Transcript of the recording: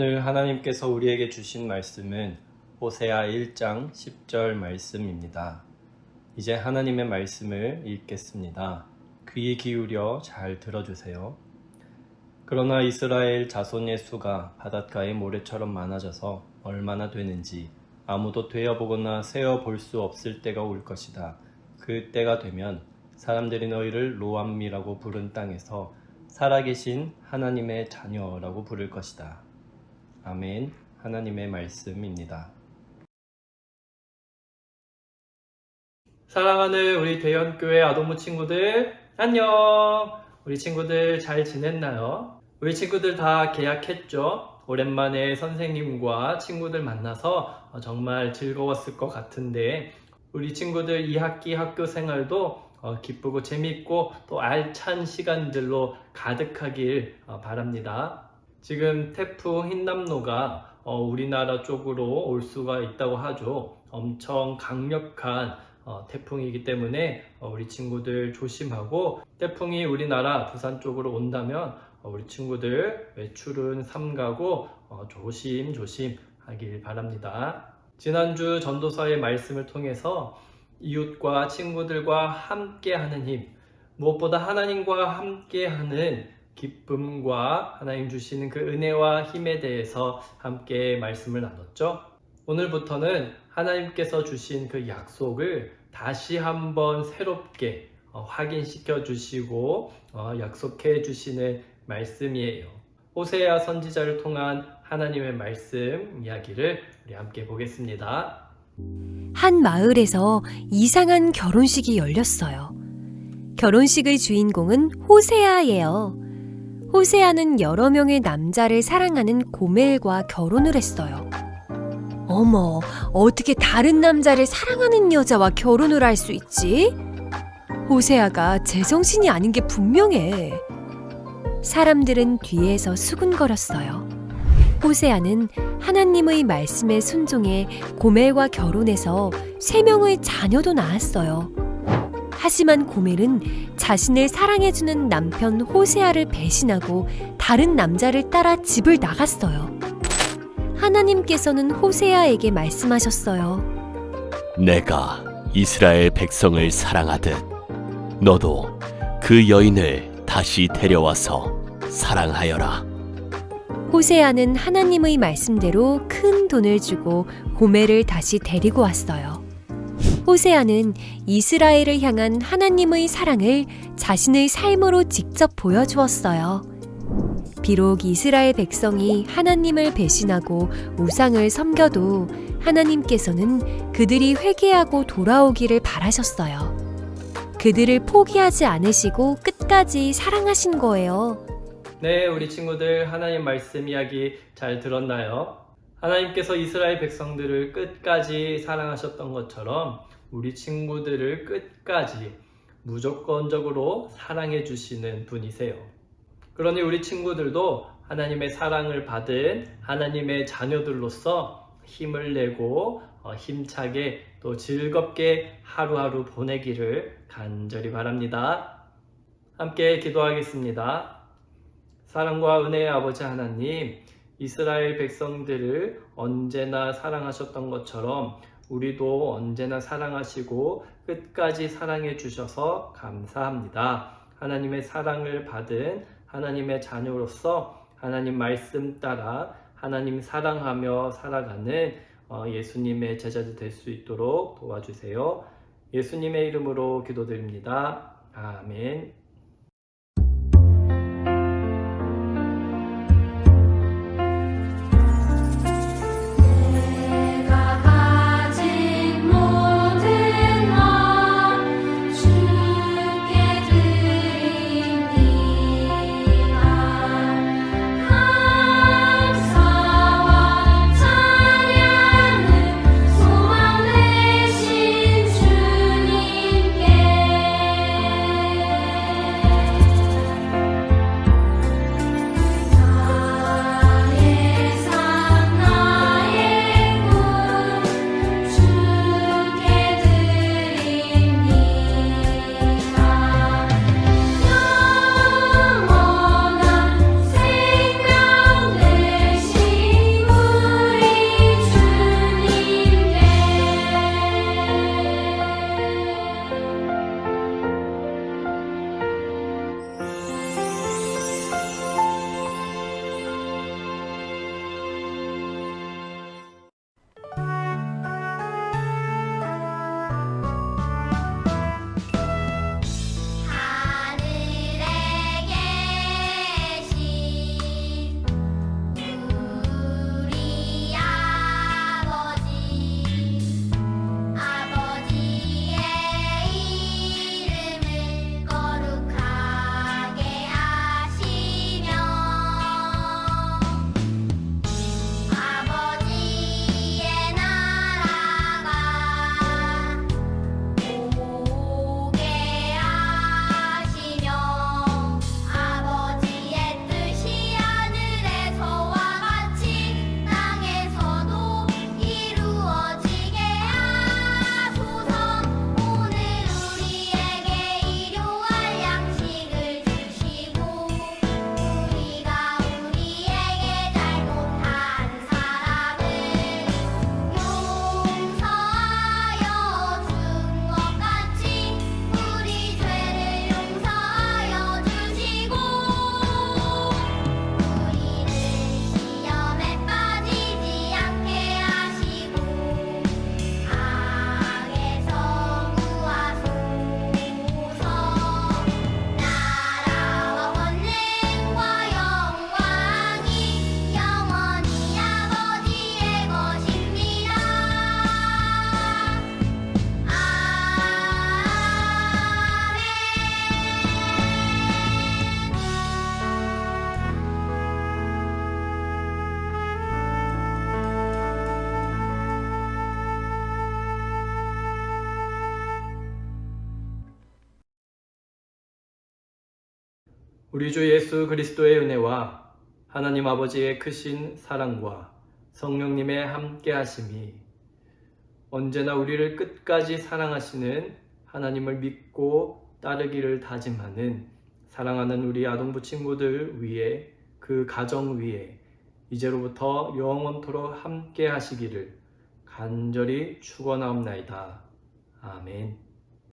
오늘 하나님께서 우리에게 주신 말씀은 호세아 1장 10절 말씀입니다. 이제 하나님의 말씀을 읽겠습니다. 귀 기울여 잘 들어주세요. 그러나 이스라엘 자손의 수가 바닷가의 모래처럼 많아져서 얼마나 되는지 아무도 되어보거나 세어볼 수 없을 때가 올 것이다. 그 때가 되면 사람들이 너희를 로암미라고 부른 땅에서 살아계신 하나님의 자녀라고 부를 것이다. 아멘. 하나님의 말씀입니다. 사랑하는 우리 대연교회 아동부 친구들, 안녕! 우리 친구들 잘 지냈나요? 우리 친구들 다 계약했죠? 오랜만에 선생님과 친구들 만나서 어, 정말 즐거웠을 것 같은데, 우리 친구들 2학기 학교 생활도 어, 기쁘고 재밌고 또 알찬 시간들로 가득하길 어, 바랍니다. 지금 태풍 흰남노가 어, 우리나라 쪽으로 올 수가 있다고 하죠. 엄청 강력한 어, 태풍이기 때문에 어, 우리 친구들 조심하고 태풍이 우리나라 부산 쪽으로 온다면 어, 우리 친구들 외출은 삼가고 어, 조심조심 하길 바랍니다. 지난주 전도서의 말씀을 통해서 이웃과 친구들과 함께하는 힘, 무엇보다 하나님과 함께하는 기쁨과 하나님 주시는 그 은혜와 힘에 대해서 함께 말씀을 나눴죠. 오늘부터는 하나님께서 주신 그 약속을 다시 한번 새롭게 어, 확인시켜 주시고 어, 약속해 주시는 말씀이에요. 호세아 선지자를 통한 하나님의 말씀 이야기를 우리 함께 보겠습니다. 한 마을에서 이상한 결혼식이 열렸어요. 결혼식의 주인공은 호세아예요. 호세아는 여러 명의 남자를 사랑하는 고멜과 결혼을 했어요. 어머, 어떻게 다른 남자를 사랑하는 여자와 결혼을 할 수 있지? 호세아가 제정신이 아닌 게 분명해. 사람들은 뒤에서 수군거렸어요. 호세아는 하나님의 말씀에 순종해 고멜과 결혼해서 세 명의 자녀도 낳았어요. 하지만 고멜은 자신을 사랑해주는 남편 호세아를 배신하고 다른 남자를 따라 집을 나갔어요. 하나님께서는 호세아에게 말씀하셨어요. 내가 이스라엘 백성을 사랑하듯 너도 그 여인을 다시 데려와서 사랑하여라. 호세아는 하나님의 말씀대로 큰 돈을 주고 고멜을 다시 데리고 왔어요. 호세아는 이스라엘을 향한 하나님의 사랑을 자신의 삶으로 직접 보여주었어요. 비록 이스라엘 백성이 하나님을 배신하고 우상을 섬겨도 하나님께서는 그들이 회개하고 돌아오기를 바라셨어요. 그들을 포기하지 않으시고 끝까지 사랑하신 거예요. 네, 우리 친구들 하나님 말씀 이야기 잘 들었나요? 하나님께서 이스라엘 백성들을 끝까지 사랑하셨던 것처럼 우리 친구들을 끝까지 무조건적으로 사랑해 주시는 분이세요. 그러니 우리 친구들도 하나님의 사랑을 받은 하나님의 자녀들로서 힘을 내고 어, 힘차게 또 즐겁게 하루하루 보내기를 간절히 바랍니다. 함께 기도하겠습니다. 사랑과 은혜의 아버지 하나님, 이스라엘 백성들을 언제나 사랑하셨던 것처럼 우리도 언제나 사랑하시고 끝까지 사랑해 주셔서 감사합니다. 하나님의 사랑을 받은 하나님의 자녀로서 하나님 말씀 따라 하나님 사랑하며 살아가는 어, 예수님의 제자들 될 수 있도록 도와주세요. 예수님의 이름으로 기도드립니다. 아멘. 우리 주 예수 그리스도의 은혜와 하나님 아버지의 크신 사랑과 성령님의 함께 하심이 언제나 우리를 끝까지 사랑하시는 하나님을 믿고 따르기를 다짐하는 사랑하는 우리 아동부 친구들 위해 그 가정 위에 이제로부터 영원토록 함께 하시기를 간절히 축원하옵나이다. 아멘.